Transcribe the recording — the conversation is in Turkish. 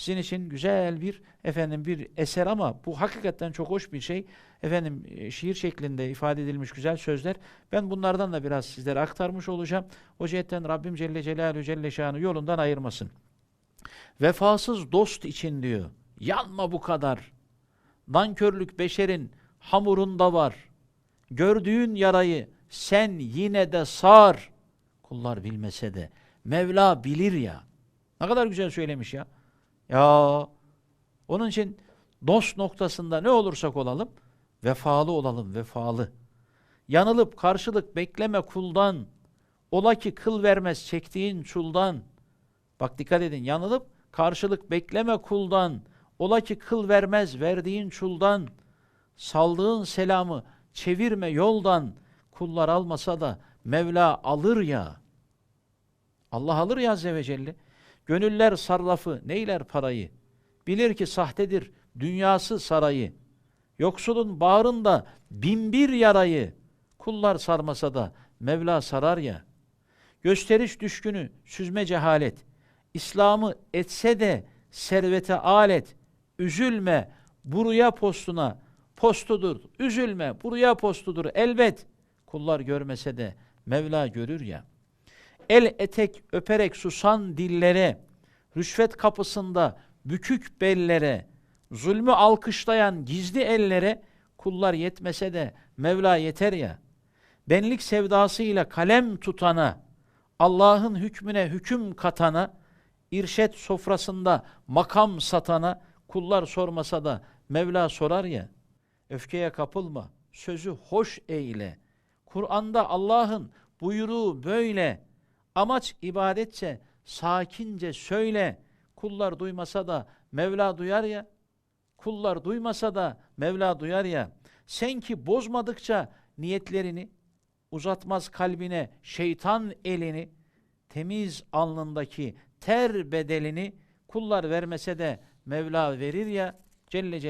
sizin için güzel bir efendim bir eser ama bu hakikaten çok hoş bir şey. Efendim e, şiir şeklinde ifade edilmiş güzel sözler. Ben bunlardan da biraz sizlere aktarmış olacağım. O cihetten Rabbim Celle Celaluhu Celle Şanı yolundan ayırmasın. Vefasız dost için diyor. Yanma bu kadar. Nankörlük beşerin hamurunda var. Gördüğün yarayı sen yine de sar. Kullar bilmese de Mevla bilir ya. Ne kadar güzel söylemiş ya. Ya onun için dost noktasında ne olursak olalım vefalı olalım vefalı. Yanılıp karşılık bekleme kuldan. Ola ki kıl vermez çektiğin çuldan. Bak dikkat edin yanılıp karşılık bekleme kuldan. Ola ki kıl vermez verdiğin çuldan. Saldığın selamı çevirme yoldan. Kullar almasa da Mevla alır ya. Allah alır ya Azze ve Celle. Gönüller sarrafı neyler parayı. Bilir ki sahtedir dünyası sarayı. Yoksulun bağrında binbir yarayı. Kullar sarmasa da Mevla sarar ya. Gösteriş düşkünü süzme cehalet. İslam'ı etse de servete alet. Üzülme buraya postuna postudur. Üzülme buraya postudur elbet. Kullar görmese de Mevla görür ya. El etek öperek susan dillere, rüşvet kapısında bükük bellere, zulmü alkışlayan gizli ellere kullar yetmese de Mevla yeter ya. Benlik sevdasıyla kalem tutana, Allah'ın hükmüne hüküm katana, irşet sofrasında makam satana kullar sormasa da Mevla sorar ya. Öfkeye kapılma, sözü hoş eyle. Kur'an'da Allah'ın buyruğu böyle. Amaç ibadetse sakince söyle. Kullar duymasa da Mevla duyar ya. Kullar duymasa da Mevla duyar ya. Sen ki bozmadıkça niyetlerini uzatmaz kalbine şeytan elini temiz alnındaki ter bedelini kullar vermese de Mevla verir ya Celle Celaluhu